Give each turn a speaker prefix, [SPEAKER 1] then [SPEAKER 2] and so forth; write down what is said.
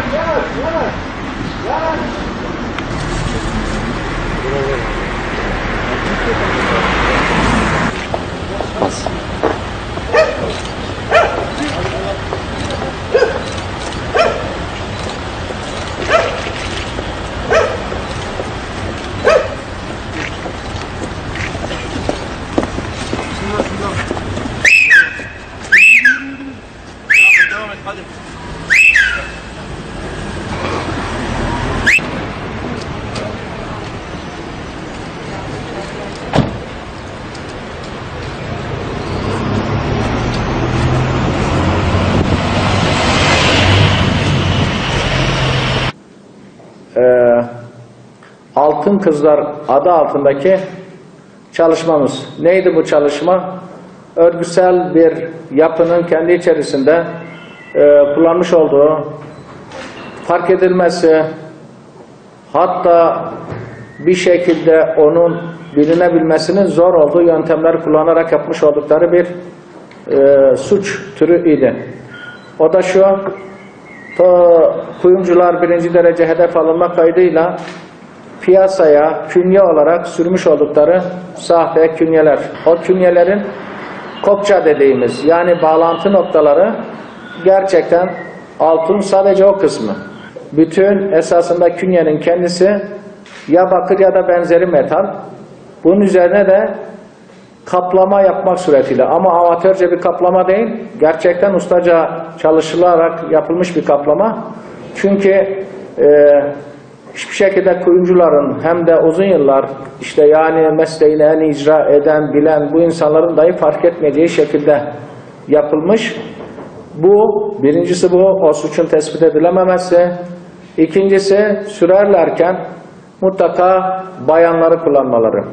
[SPEAKER 1] Yeah. Altın Kızlar adı altındaki çalışmamız. Neydi bu çalışma? Örgüsel bir yapının kendi içerisinde e, kullanmış olduğu fark edilmesi hatta bir şekilde onun bilinebilmesinin zor olduğu yöntemler kullanarak yapmış oldukları bir e, suç türü idi. O da şu, ta kuyumcular birinci derece hedef alınma kaydıyla piyasaya künye olarak sürmüş oldukları sahte künyeler. O künyelerin kopça dediğimiz yani bağlantı noktaları gerçekten altın sadece o kısmı. Bütün esasında künyenin kendisi ya bakır ya da benzeri metal. Bunun üzerine de kaplama yapmak suretiyle ama amatörce bir kaplama değil, gerçekten ustaca çalışılarak yapılmış bir kaplama. Çünkü e, hiçbir şekilde kuyumcuların hem de uzun yıllar işte yani mesleğini en icra eden, bilen bu insanların dahi fark etmeyeceği şekilde yapılmış. Bu, birincisi bu, o suçun tespit edilememesi. İkincisi, sürerlerken mutlaka bayanları kullanmaları.